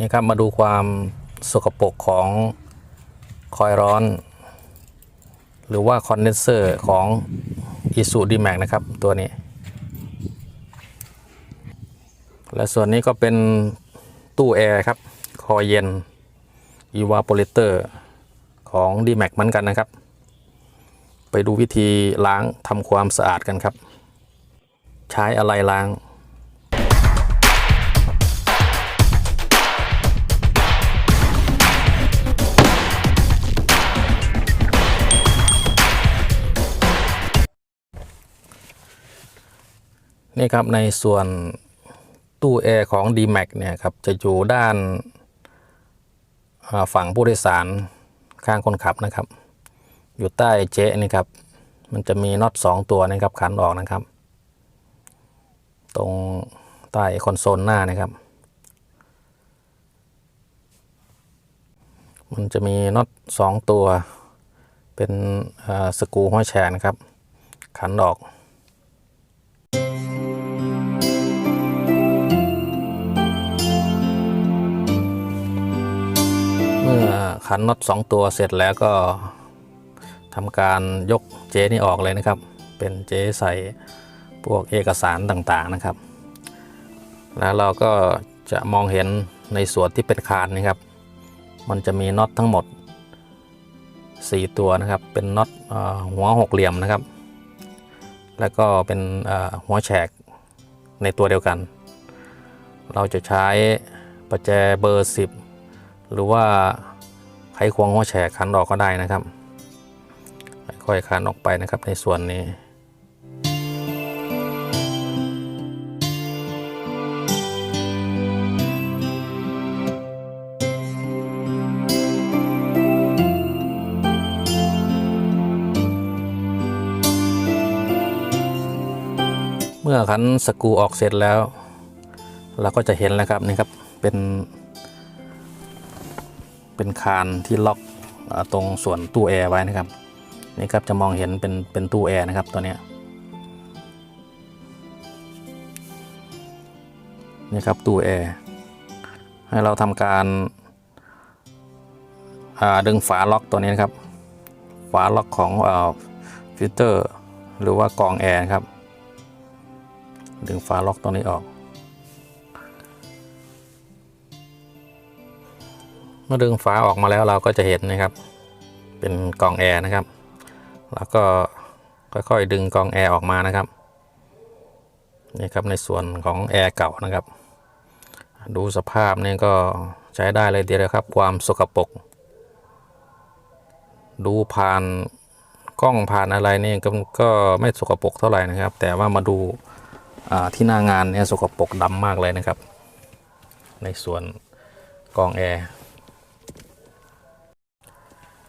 นี่ครับมาดูความสกปรกของคอยร้อน หรือว่าคอนเดนเซอร์ของ i s u d m a x นะครับ ตัวนี้ และส่วนนี้ก็เป็นตู้แอร์ครับ คอยเย็น evaporator ของ d m a x เหมือนกันนะครับ ไปดูวิธีล้างทำความสะอาดกันครับ ใช้อะไรล้าง นี่ครับในส่วนตู้แอร์ของ d m a x เนี่ยครับจะอยู่ด้านฝั่งผู้โดยสารข้างคนขับนะครับ อยู่ใต้เจ๊นี่ครับ มันจะมีน็อตสองตัวนะครับขันออกนะครับ ตรงใต้คอนโซลหน้านะครับ มันจะมีน็อตสองตัว เป็นสกรูห้อยแฉนะครับ ขันออก มื่อขันน็อตสองตัวเสร็จแล้วก็ทำการยกเจนี่ออกเลยนะครับ เป็นเจใส่พวกเอกสารต่างๆนะครับ แล้วเราก็จะมองเห็นในส่วนที่เป็นคานนะครับ มันจะมีน็อตทั้งหมด 4 ตัวนะครับ เป็นน็อตหัวหกเหลี่ยมนะครับ แล้วก็เป็นหัวแฉกในตัวเดียวกัน เราจะใช้ประแจเบอร์ 10 หรือว่าไขควงหัวแฉกขันออกก็ได้นะครับ ค่อยๆขันออกไปนะครับในส่วนนี้เมื่อขันสกูออกเสร็จแล้ว เราก็จะเห็นแล้วครับนี่ครับเป็น เป็นคานที่ล็อกตรงส่วนตู้แอร์ไว้นะครับนี่ครับจะมองเห็นเป็นเป็นตู้แอร์นะครับตัวนี้นี่ครับตู้แอร์ให้เราทำการาดึงฝาล็อกตัวนี้นะครับ ฝาล็อกของฟิลเตอร์ หรือว่ากองแอร์ครับ ดึงฝาล็อกตรงนี้ออก เมื่อดึงฝาออกมาแล้วเราก็จะเห็นนะครับ เป็นกล่องแอร์นะครับ แล้วก็ค่อยๆดึงกล่องแอร์ออกมานะครับนี่ครับในส่วนของแอร์เก่านะครับ ดูสภาพนี่ก็ใช้ได้เลยเดียวครับ ความสกปรกดูผ่านกล้องผ่านอะไรนี่ก็ก็ไม่สกปรกเท่าไหร่นะครับ แต่ว่ามาดูาที่หน้างานเนี่ยสกปรกดำมากเลยนะครับ ในส่วนกรองแอร์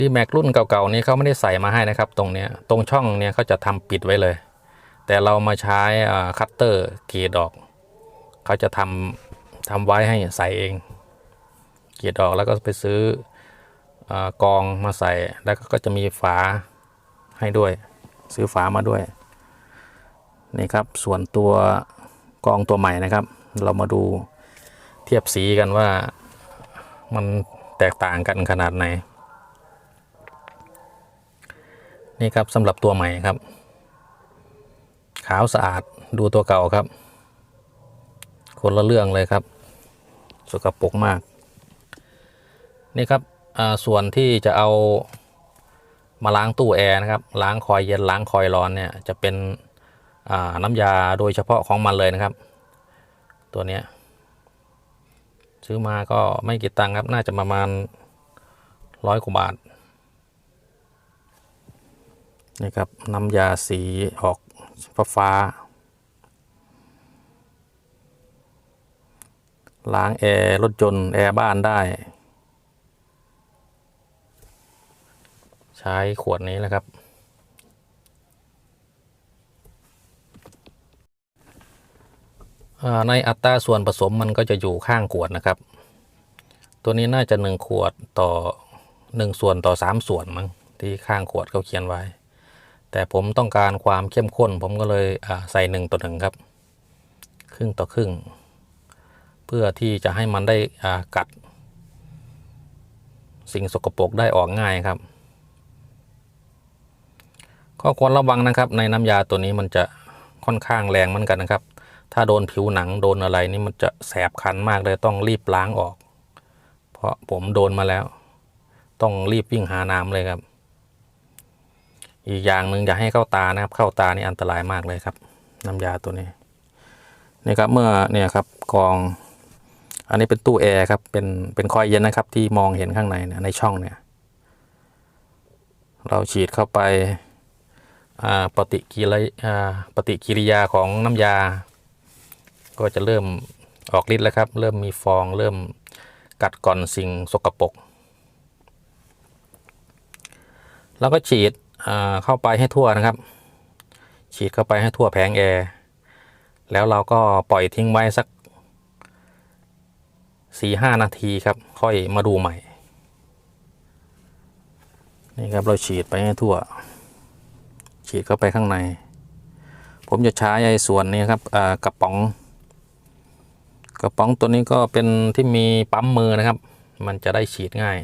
ดีแม็กรุ่นเก่าๆนี้เขาไม่ได้ใส่มาให้นะครับ ตรงเนี้ยตรงช่องเนี้ยเขาจะทำปิดไว้เลย แต่เรามาใช้คัตเตอร์กรีดออกเขาจะทำทำไว้ให้ใส่เองกรีดออกแล้วก็ไปซื้ออกองมาใส่แล้วก็จะมีฝาให้ด้วย ซื้อฝามาด้วยนี่ครับส่วนตัวกองตัวใหม่นะครับ เรามาดูเทียบสีกันว่ามันแตกต่างกันขนาดไหน นี่ครับสำหรับตัวใหม่ครับ ขาวสะอาดดูตัวเก่าครับ คนละเรื่องเลยครับ สกปรกมาก นี่ครับอ่าส่วนที่จะเอามาล้างตู้แอร์นะครับล้างคอยเย็นล้างคอยร้อนเนี่ยจะเป็นอ่าน้ำยาโดยเฉพาะของมันเลยนะครับ ตัวนี้ซื้อมาก็ไม่กี่ตังค์ครับน่าจะประมาณร้อยกว่าบาท นี่ครับน้ำยาสีออกฟ้าฟ้า ล้างแอร์รถยนต์แอร์บ้านได้ ใช้ขวดนี้แหละครับ ในอัตราส่วนผสมมันก็จะอยู่ข้างขวดนะครับ ตัวนี้น่าจะ 1 ขวดต่อ 1 ส่วนต่อ 3 ส่วนมั้งที่ข้างขวดเขาเขียนไว้ แต่ผมต้องการความเข้มข้น ผมก็เลยใส่หนึ่งต่อหนึ่งครับ ครึ่งต่อครึ่งพพื่อที่จะให้มันได้กัด สิ่งสกปรกได้ออกง่ายครับ ก็ควรระวังนะครับ ในน้ำยาตัวนี้มันจะค่อนข้างแรงเหมือนกันนะครับ ถ้าโดนผิวหนังโดนอะไรนี่มันจะแสบคันมากเลยต้องรีบล้างออก เพราะผมโดนมาแล้ว ต้องรีบวิ่งหาน้ำเลยครับ อีกอย่างหนึ่งอย่าให้เข้าตานะครับ เข้าตานี่อันตรายมากเลยครับ น้ำยาตัวนี้นี่ครับเมื่อเนี่ยครับกอง อันนี้เป็นตู้แอร์ครับเป็นเป็นคอยเย็นนะครับ ที่มองเห็นข้างในเนี่ยในช่องเนี่ย เราฉีดเข้าไปปฏิกิริยาปฏิกิริยาของน้ำยา ก็จะเริ่มออกฤทธิ์แล้วครับ เริ่มมีฟองเริ่มกัดก่อนสิ่งสกปรกแล้วก็ฉีด เข้าไปให้ทั่วนะครับ ฉีดเข้าไปให้ทั่วแผงแอร์แล้วเราก็ปล่อยทิ้งไว้สักสี่ห้านาทีครับ ค่อยมาดูใหม่ นี่ครับเราฉีดไปให้ทั่ว ฉีดเข้าไปข้างใน ผมจะใช้ไอ้ส่วนนี้ครับกระป๋อง กระป๋องตัวนี้ก็เป็นที่มีปั๊มมือนะครับ มันจะได้ฉีดง่าย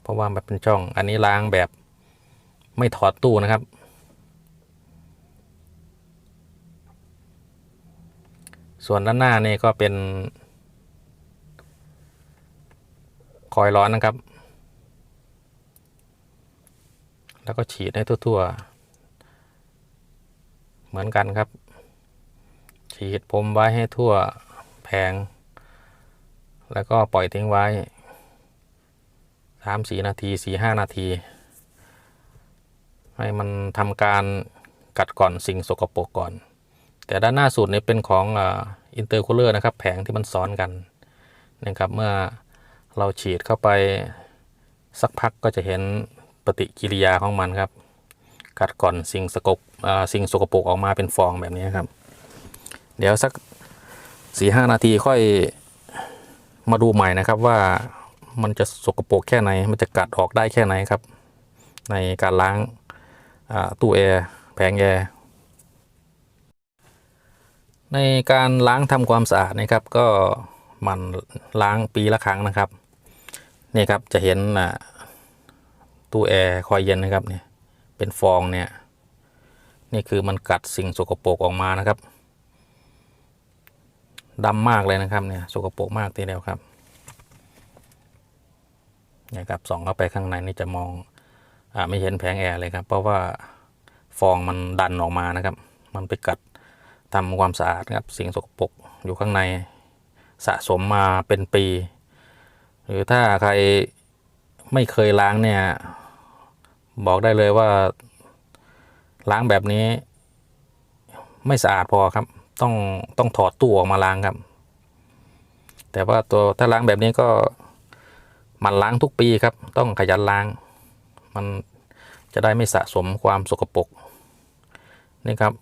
เพราะว่ามันเป็นช่องอันนี้ล้างแบบ ไม่ถอดตู้นะครับ ส่วนด้านหน้านี่ก็เป็น คอยร้อนนะครับ แล้วก็ฉีดให้ทั่วๆ เหมือนกันครับ ฉีดพรมไว้ให้ทั่วแผง แล้วก็ปล่อยทิ้งไว้สามสี่นาทีสี่ห้านาที ให้มันทำการกัดก่อนสิ่งสกปรกก่อน แต่ด้านหน้าสุดเนี่ยเป็นของอินเตอร์คูลเลอร์นะครับ แผงที่มันซ้อนกันนะครับเมื่อเราฉีดเข้าไปสักพักก็จะเห็นปฏิกิริยาของมันครับ กัดก่อนสิ่งสกปสิ่งสกปรกออกมาเป็นฟองแบบนี้ครับ เดี๋ยวสักสี่ห้านาทีค่อยมาดูใหม่นะครับว่ามันจะสกปรกแค่ไหน มันจะกัดออกได้แค่ไหนครับ ในการล้าง ตู้แอร์แผงแอร์ในการล้างทำความสะอาดนะครับ ก็มันล้างปีละครั้งนะครับนี่ครับจะเห็นตู้แอร์คอยเย็นนะครับเนี่ยเป็นฟองเนี่ยนี่คือมันกัดสิ่งสกปรกออกมานะครับดำมากเลยนะครับเนี่ยสกปรกมากทีเดียวครับเนี่ยครับส่องเข้าไปข้างในนี่จะมอง ไม่เห็นแผงแอร์เลยครับ เพราะว่าฟองมันดันออกมานะครับ มันไปกัดทำความสะอาดครับสิ่งสกปรกอยู่ข้างในสะสมมาเป็นปี หรือถ้าใครไม่เคยล้างเนี่ย บอกได้เลยว่าล้างแบบนี้ ไม่สะอาดพอครับ ต้องต้องถอดตู้ออกมาล้างครับ แต่ว่าตัวถ้าล้างแบบนี้ก็มันล้างทุกปีครับ ต้องขยันล้าง มันจะได้ไม่สะสมความสกปรกนี่ครับ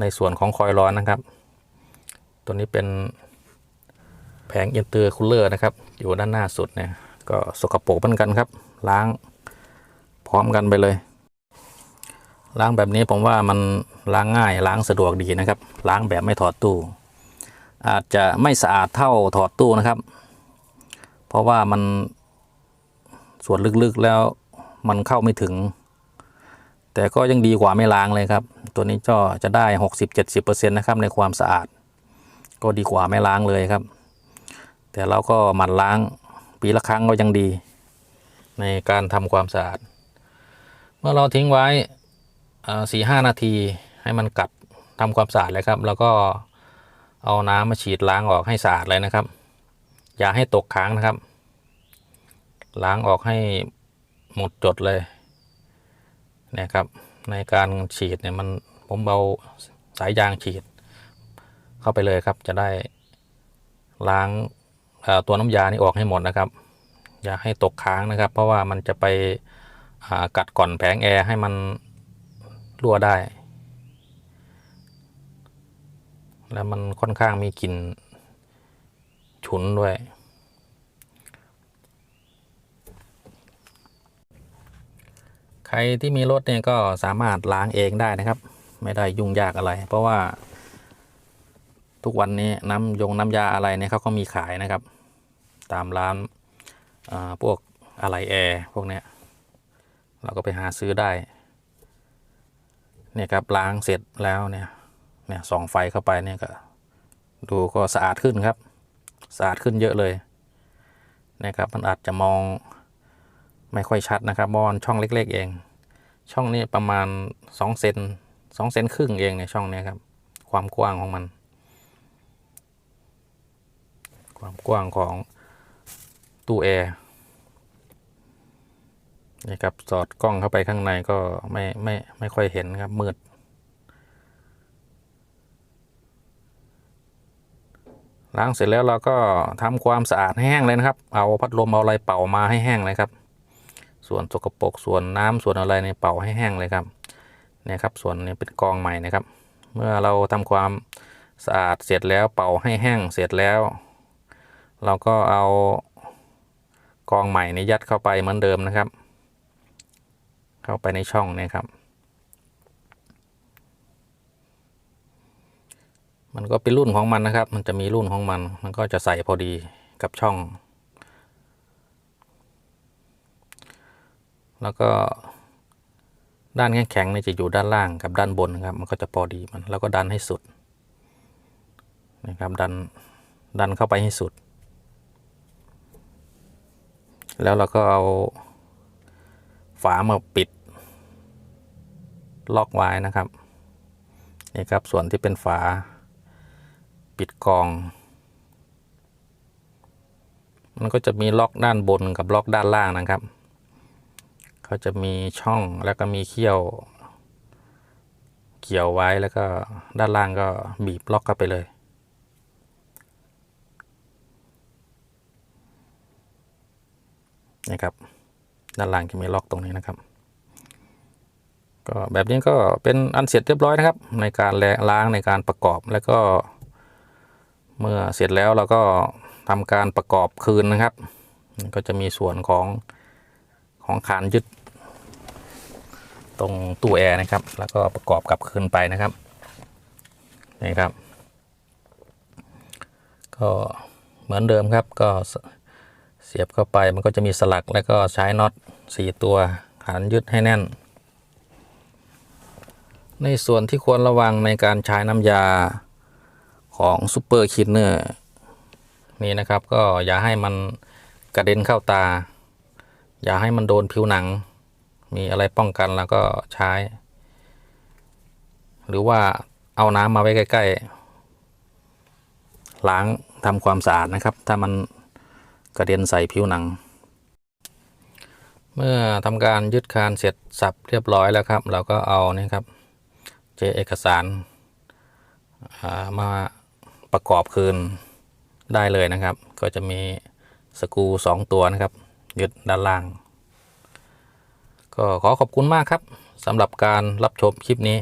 ในส่วนของคอยร้อนนะครับ ตัวนี้เป็นแผงอินเตอร์คูลเลอร์นะครับ อยู่ด้านหน้าสุดเนี่ย ก็สกปรกเหมือนกันครับ ล้างพร้อมกันไปเลย ล้างแบบนี้ผมว่ามันล้างง่ายล้างสะดวกดีนะครับ ล้างแบบไม่ถอดตู้ อาจจะไม่สะอาดเท่าถอดตู้นะครับ เพราะว่ามัน ส่วนลึกๆแล้วมันเข้าไม่ถึง แต่ก็ยังดีกว่าไม่ล้างเลยครับ ตัวนี้ก็จะได้ 60-70%นะครับในความสะอาด ก็ดีกว่าไม่ล้างเลยครับ แต่เราก็หมั่นล้างปีละครั้งก็ยังดี ในการทำความสะอาด เมื่อเราทิ้งไว้สี่ห้านาทีให้มันกัดทำความสะอาดเลยครับ แล้วก็เอาน้ำมาฉีดล้างออกให้สะอาดเลยนะครับ อย่าให้ตกค้างนะครับ ล้างออกให้หมดจดเลยนี่ยครับ ในการฉีดเนี่ยมันผมเอาสายยางฉีด เข้าไปเลยครับจะได้ล้างตัวน้ำยานี่ออกให้หมดนะครับ อย่าให้ตกค้างนะครับ เพราะว่ามันจะไปกัดก่อนแผงแอร์ให้มันรั่วได้ แล้วมันค่อนข้างมีกลิ่นฉุนด้วย ใค รที่มีรถเนี่ยก็สามารถล้างเองได้นะครับ ไม่ได้ยุ่งยากอะไร เพราะว่า ทุกวันนี้น้ำยงน้ำยาอะไรเนี่ยเขาก็มีขายนะครับ ตามร้านอ่าพวกอะไรแอร์พวกเนี้ยเราก็ไปหาซื้อได้เนี่ยครับล้างเสร็จแล้วเนี่ยเนี่ยส่องไฟเข้าไปเนี่ยก็ดูก็สะอาดขึ้นครับสะอาดขึ้นเยอะเลยนะครับมันอาจจะมองไม่ค่อยชัดนะครับเพราะมันช่องเล็ก ๆ เอง ช่องนี้ประมาณ2เซน2เซนครึ่งเองในช่องนี้ครับ ความกว้างของมัน ความกว้างของตู้แอร์นี่ครับสอดกล้องเข้าไปข้างในก็ไม่ไม่ไม่ค่อยเห็นครับมืด ล้างเสร็จแล้วเราก็ทำความสะอาดให้แห้งเลยนะครับ เอาพัดลมเอาอะไรเป่ามาให้แห้งเลยครับ ส่วนสกปรกส่วนน้ำส่วนอะไรในเป่าให้แห้งเลยครับเนี่ยครับส่วนนี้เป็นกองใหม่นะครับ เมื่อเราทำความสะอาดเสร็จแล้วเป่าให้แห้งเสร็จแล้ว เราก็เอากองใหม่นี้ยัดเข้าไปเหมือนเดิมนะครับ เข้าไปในช่องนี้ครับ มันก็เป็นรุ่นของมันนะครับ มันจะมีรุ่นของมัน มันก็จะใส่พอดีกับช่อง แล้วก็ด้านแข็งๆนี่จะอยู่ด้านล่างกับด้านบนนะครับ มันก็จะพอดีมัน แล้วก็ดันให้สุดนะครับดันดันเข้าไปให้สุด แล้วเราก็เอาฝามาปิด ล็อกไว้นะครับนี่ครับส่วนที่เป็นฝาปิดกอง มันก็จะมีล็อกด้านบนกับล็อกด้านล่างนะครับ เขาจะมีช่องแล้วก็มีเขี้ยว เกี่ยวไว้แล้วก็ด้านล่างก็บีบล็อกเข้าไปเลยนี่ครับ ด้านล่างจะมีล็อกตรงนี้นะครับ ก็แบบนี้ก็เป็นอันเสร็จเรียบร้อยนะครับ ในการล้างในการประกอบแล้วก็ เมื่อเสร็จแล้วเราก็ทำการประกอบคืนนะครับ ก็จะมีส่วนของ ของคานยึด ตรงตู้แอร์นะครับ แล้วก็ประกอบกลับคืนไปนะครับนี่ครับ ก็เหมือนเดิมครับก็เสียบเข้าไปมันก็จะมีสลักแล้วก็ใช้น็อตสี่ตัวขานยึดให้แน่น ในส่วนที่ควรระวังในการใช้น้ำยาของซูเปอร์คินเนอร์นี่นะครับก็อย่าให้มันกระเด็นเข้าตา อย่าให้มันโดนผิวหนัง มีอะไรป้องกันแล้วก็ใช้ หรือว่าเอาน้ำมาไว้ใกล้ ๆ ล้างทำความสะอาดนะครับ ถ้ามันกระเด็นใส่ผิวหนัง เมื่อทำการยึดคานเสร็จสับเรียบร้อยแล้วครับ เราก็เอานี่ครับ เจเอกสารมาประกอบคืนได้เลยนะครับ ก็จะมีสกูสองตัวนะครับ ยึดด้านล่าง ก็ขอขอบคุณมากครับสำหรับการรับชมคลิปนี้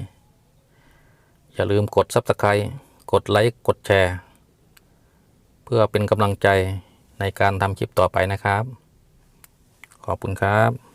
อย่าลืมกด Subscribe กดไลค์กดแชร์ เพื่อเป็นกำลังใจในการทำคลิปต่อไปนะครับ ขอบคุณครับ